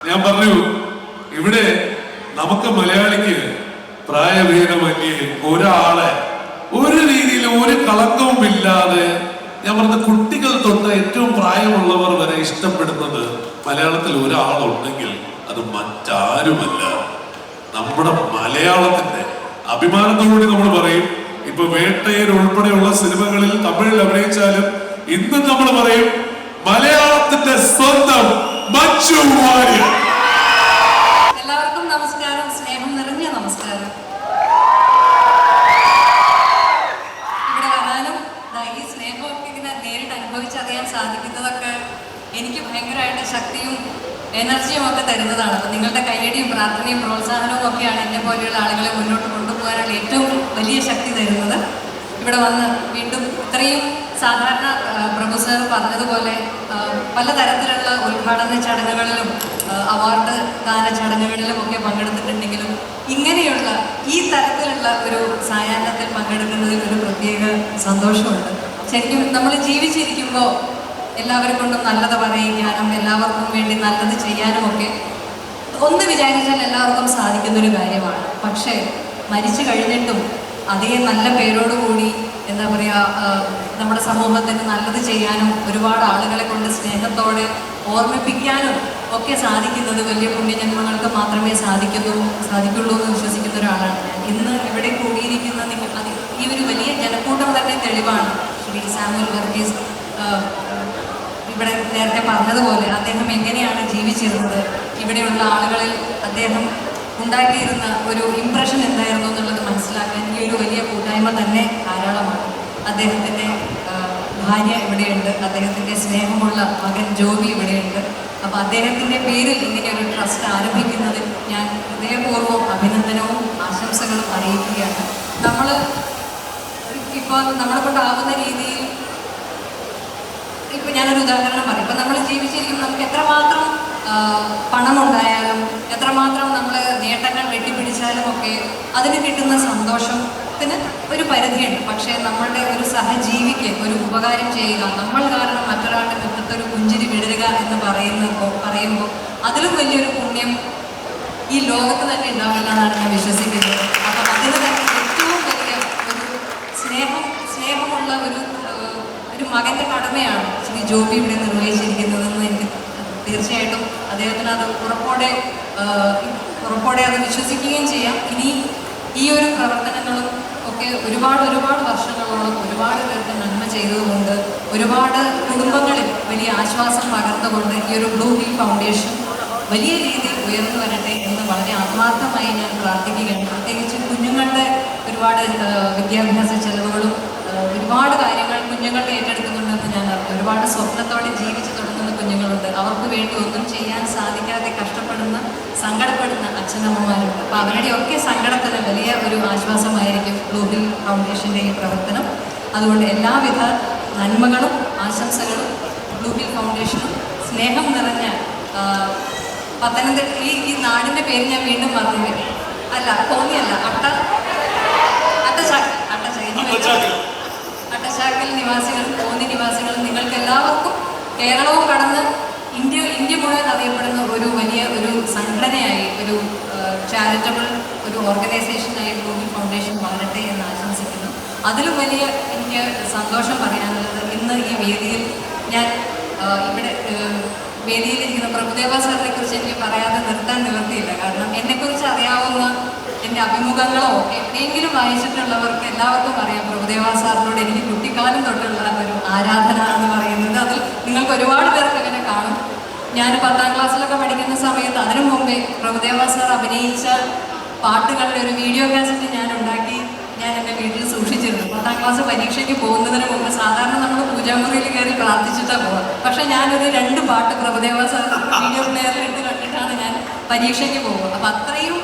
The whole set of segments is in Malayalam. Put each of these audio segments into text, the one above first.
ഞാൻ പറഞ്ഞു ഇവിടെ നമുക്ക് മലയാളിക്ക് പ്രായഭേദമന്യേ ഒരാളെ ഒരു രീതിയിലും ഒരു കളങ്കവും ഇല്ലാതെ ഞാൻ പറഞ്ഞ കുട്ടികൾ തൊട്ട് ഏറ്റവും പ്രായമുള്ളവർ വരെ ഇഷ്ടപ്പെടുന്നത് മലയാളത്തിൽ ഒരാളുണ്ടെങ്കിൽ അത് മറ്റാരുമല്ല. നമ്മുടെ മലയാളത്തിന്റെ അഭിമാനത്തോടുകൂടി നമ്മൾ പറയും ഇപ്പൊ വേട്ടയർ ഉൾപ്പെടെയുള്ള സിനിമകളിൽ തമിഴിൽ അഭിനയിച്ചാലും ഇന്ന് നമ്മൾ പറയും മലയാളത്തിന്റെ സ്വന്തം മഞ്ജു വാര്യർ എല്ലാവർക്കും നമസ്കാരം സ്നേഹം നിറഞ്ഞ നമസ്കാരം ഇവിടെ വരാനും ദാ ഈ സ്നേഹമൊക്കെ ഇങ്ങനെ നേരിട്ട് അനുഭവിച്ചറിയാൻ സാധിക്കുന്നതൊക്കെ എനിക്ക് ഭയങ്കരമായിട്ട് ശക്തിയും എനർജിയും ഒക്കെ തരുന്നതാണ്. അപ്പം നിങ്ങളുടെ കൈയടിയും പ്രാർത്ഥനയും പ്രോത്സാഹനവും ഒക്കെയാണ് എന്നെ പോലെയുള്ള ആളുകളെ മുന്നോട്ട് കൊണ്ടുപോകാനുള്ള ഏറ്റവും വലിയ ശക്തി തരുന്നത്. ഇവിടെ വന്ന് വീണ്ടും ഇത്രയും സാധാരണ പ്രഭു സാർ പറഞ്ഞതുപോലെ പലതരത്തിലുള്ള ഉദ്ഘാടന ചടങ്ങുകളിലും അവാർഡ് ദാന ചടങ്ങുകളിലും ഒക്കെ പങ്കെടുത്തിട്ടുണ്ടെങ്കിലും ഇങ്ങനെയുള്ള ഈ തരത്തിലുള്ള ഒരു സായാഹ്നത്തിൽ പങ്കെടുക്കുന്നതിൽ ഒരു പ്രത്യേക സന്തോഷമുണ്ട്. ശരിക്കും നമ്മൾ ജീവിച്ചിരിക്കുമ്പോൾ എല്ലാവരെ കൊണ്ടും നല്ലത് പറയിക്കാനും എല്ലാവർക്കും വേണ്ടി നല്ലത് ചെയ്യാനും ഒക്കെ ഒന്ന് വിചാരിച്ചാൽ എല്ലാവർക്കും സാധിക്കുന്നൊരു കാര്യമാണ്. പക്ഷേ മരിച്ചു കഴിഞ്ഞിട്ടും അതേ നല്ല പേരോടുകൂടി എന്താ പറയുക നമ്മുടെ സമൂഹത്തിന് നല്ലത് ചെയ്യാനും ഒരുപാട് ആളുകളെ കൊണ്ട് സ്നേഹത്തോടെ ഓർമ്മിപ്പിക്കാനും ഒക്കെ സാധിക്കുന്നത് വലിയ പുണ്യജന്മങ്ങൾക്ക് മാത്രമേ സാധിക്കുന്നു സാധിക്കുള്ളൂ എന്ന് വിശ്വസിക്കുന്ന ഒരാളാണ് ഞാൻ. ഇന്ന് ഇവിടെ കൂടിയിരിക്കുന്ന നിങ്ങൾ ഈ ഒരു വലിയ ജനക്കൂട്ടം തന്നെ തെളിവാണ്. ശ്രീ സാമുൽ വർഗീസ് ഇവിടെ നേരത്തെ പറഞ്ഞതുപോലെ അദ്ദേഹം എങ്ങനെയാണ് ജീവിച്ചിരുന്നത്? ഇവിടെയുള്ള ആളുകളിൽ അദ്ദേഹം ഉണ്ടാക്കിയിരുന്ന ഒരു ഇംപ്രഷൻ എന്തായിരുന്നു എന്നുള്ളത് മനസ്സിലാക്കാൻ ഈ ഒരു വലിയ കൂട്ടായ്മ തന്നെ ധാരാളമാണ്. അദ്ദേഹത്തിന്റെ ഭാര്യ ഇവിടെയുണ്ട്. അദ്ദേഹത്തിന്റെ സ്നേഹമുള്ള മകൻ ജോബി ഇവിടെയുണ്ട്. അപ്പോൾ അദ്ദേഹത്തിന്റെ പേരിൽ ഇങ്ങനെ ഒരു ട്രസ്റ്റ് ആരംഭിക്കുന്നതിൽ ഞാൻ ഹൃദയപൂർവം അഭിനന്ദനവും ആശംസകളും അറിയിക്കുകയാണ്. നമ്മൾ ഇപ്പോൾ നമ്മളെ കൊണ്ടാവുന്ന രീതിയിൽ ഇപ്പം ഞാനൊരു ഉദാഹരണം പറയും. ഇപ്പം നമ്മൾ ജീവിച്ചിരിക്കുമ്പോൾ നമുക്ക് എത്രമാത്രം പണമുണ്ടായാലും എത്രമാത്രം നമ്മൾ നേട്ടങ്ങൾ വെട്ടിപ്പിടിച്ചാലും ഒക്കെ അതിന് കിട്ടുന്ന സന്തോഷത്തിന് ഒരു പരിധിയുണ്ട്. പക്ഷേ നമ്മളുടെ ഒരു സഹജീവിക്ക് ഒരു ഉപകാരം ചെയ്യുക നമ്മൾ കാരണം മറ്റൊരാളുടെ മുഖത്ത് ഒരു പുഞ്ചിരി വിടരുക എന്ന് പറയുമ്പോൾ പറയുമ്പോൾ അതിലും വലിയൊരു പുണ്യം ഈ ലോകത്ത് തന്നെ ഉണ്ടാവില്ല ഞാൻ വിശ്വസിക്കുന്നത് അപ്പം അതിന് തന്നെ ഏറ്റവും വലിയ ഒരു സ്നേഹം സ്നേഹമുള്ള ഒരു ഏഹ്, ഒരു മകന്റെ കടമയാണ് ശ്രീ ജോബി ഇവിടെ നിർവഹിച്ചിരിക്കുന്നതെന്ന് എനിക്ക് തീർച്ചയായിട്ടും അദ്ദേഹത്തിന് അത് ഉറപ്പോടെ ഉറപ്പോടെ അത് വിശ്വസിക്കുകയും ചെയ്യാം. ഇനി ഈ ഒരു പ്രവർത്തനങ്ങളും ഒക്കെ ഒരുപാട് ഒരുപാട് വർഷങ്ങളോളം ഒരുപാട് പേർക്ക് നന്മ ചെയ്തതുകൊണ്ട് ഒരുപാട് കുടുംബങ്ങളിൽ വലിയ ആശ്വാസം പകർന്നുകൊണ്ട് ഈ ഒരു ബ്ലൂ ഹിൽ ഫൗണ്ടേഷൻ വലിയ രീതിയിൽ ഉയർന്നു വരട്ടെ എന്ന് വളരെ ആത്മാർത്ഥമായി ഞാൻ പ്രാർത്ഥിക്കുകയാണ്. പ്രത്യേകിച്ച് കുഞ്ഞുങ്ങളുടെ ഒരുപാട് വിദ്യാഭ്യാസ ഒരുപാട് സ്വപ്നത്തോടെ ജീവിച്ചു തുടങ്ങുന്ന കുഞ്ഞുങ്ങളുണ്ട്. അവർക്ക് വേണ്ടി ഒന്നും ചെയ്യാൻ സാധിക്കാതെ കഷ്ടപ്പെടുന്ന സങ്കടപ്പെടുന്ന അച്ഛനമ്മമാരുണ്ട്. അപ്പോൾ അവരുടെയൊക്കെ സങ്കടത്തിന് വലിയ ഒരു ആശ്വാസമായിരിക്കും ഗ്ലോബൽ ഫൗണ്ടേഷന്റെ ഈ പ്രവർത്തനം. അതുകൊണ്ട് എല്ലാവിധ നന്മകളും ആശംസകളും ബ്ലൂ ഹിൽ ഫൗണ്ടേഷനും സ്നേഹം നിറഞ്ഞ പത്തനംതിട്ട ഈ ഈ നാടിന്റെ പേര് ഞാൻ വീണ്ടും മറന്നു അല്ല കോന്നിയല്ല അട്ട അട്ട അട്ട അട്ടച്ചാക്കൽ നിവാസികളും കോന്നി നിവാസികളും നിങ്ങൾക്ക് എല്ലാവർക്കും കേരളവും കടന്ന് ഇന്ത്യ ഇന്ത്യ മുഴുവൻ അറിയപ്പെടുന്ന ഒരു വലിയ ഒരു സംഘടനയായി ഒരു ചാരിറ്റബിൾ ഒരു ഓർഗനൈസേഷനായി ഭൂമി ഫൗണ്ടേഷൻ വളരട്ടെ എന്ന് ആശംസിക്കുന്നു. അതിലും വലിയ എനിക്ക് സന്തോഷം പറയാനുള്ളത് ഇന്ന് ഈ വേദിയിൽ ഞാൻ ഇവിടെ വേദിയിലിരിക്കുന്ന പ്രഭുദേവ സാറിനെ കുറിച്ച് എനിക്ക് പറയാതെ നിർത്താൻ നിവർത്തിയില്ല കാരണം എന്നെക്കുറിച്ച് അറിയാവുന്ന എന്റെ അഭിമുഖങ്ങളോ എവിടെയെങ്കിലും വായിച്ചിട്ടുള്ളവർക്ക് എല്ലാവർക്കും അറിയാം. പ്രഭുദേവ സാറിനോട് എനിക്ക് കുട്ടിക്കാലം തൊട്ടുള്ള ഒരു ആരാധന എന്ന് പറയുന്നത്. അതിൽ നിങ്ങൾക്ക് ഒരുപാട് പേർക്ക് അങ്ങനെ കാണും. ഞാൻ പത്താം ക്ലാസ്സിലൊക്കെ പഠിക്കുന്ന സമയത്ത് അതിനു മുമ്പേ പ്രഭുദേവ സാർ അഭിനയിച്ച പാട്ടുകളുടെ ഒരു വീഡിയോ കാസറ്റ് ഞാൻ ഉണ്ടാക്കി ഞാൻ എന്റെ വീട്ടിൽ സൂക്ഷിച്ചിരുന്നു. പത്താം ക്ലാസ് പരീക്ഷയ്ക്ക് പോകുന്നതിന് മുമ്പ് സാധാരണ നമ്മൾ പൂജാമുറിയിൽ കയറി പ്രാർത്ഥിച്ചിട്ടാണ് പോകുക പക്ഷേ ഞാനൊരു രണ്ട് പാട്ട് പ്രഭുദേവ സാർ വീഡിയോ പ്ലെയറിൽ എടുത്ത് കണ്ടിട്ടാണ് ഞാൻ പരീക്ഷയ്ക്ക് പോകുക അപ്പം അത്രയും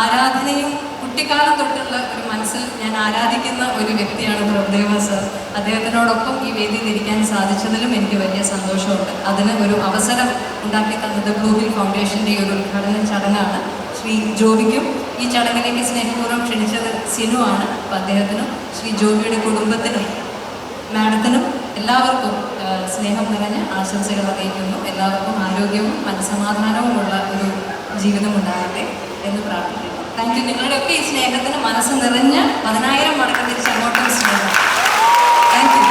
ആരാധനയും കുട്ടിക്കാലം തൊട്ടുള്ള ഒരു മനസ്സിൽ ഞാൻ ആരാധിക്കുന്ന ഒരു വ്യക്തിയാണ് പ്രഭുദേവ സർ. അദ്ദേഹത്തിനോടൊപ്പം ഈ വേദിയിൽ ഇരിക്കാൻ സാധിച്ചതിലും എനിക്ക് വലിയ സന്തോഷമുണ്ട്. അതിന് ഒരു അവസരം ഉണ്ടാക്കി തന്നത് ഗ്ലൂബിൽ ഫൗണ്ടേഷന്റെ ഒരു ഉദ്ഘാടന ചടങ്ങാണ്. ശ്രീ ജോബിക്കും ഈ ചടങ്ങിലേക്ക് സ്നേഹപൂർവം ക്ഷണിച്ചത് സിനു ആണ്. അപ്പം അദ്ദേഹത്തിനും ശ്രീ ജോബിയുടെ കുടുംബത്തിനും മാഡത്തിനും എല്ലാവർക്കും സ്നേഹം നിറഞ്ഞ ആശംസകൾ അറിയിക്കുന്നു. എല്ലാവർക്കും ആരോഗ്യവും മനസ്സമാധാനവുമുള്ള ഒരു ജീവിതം ഉണ്ടാകട്ടെ എന്ന് പ്രാർത്ഥിക്കുന്നു. താങ്ക് യു നിങ്ങളുടെയൊക്കെ ഈ സ്നേഹത്തിന് മനസ്സ് നിറഞ്ഞ് പതിനായിരം മടക്കം തിരിച്ച് അങ്ങോട്ടും സ്നേഹം. Thank you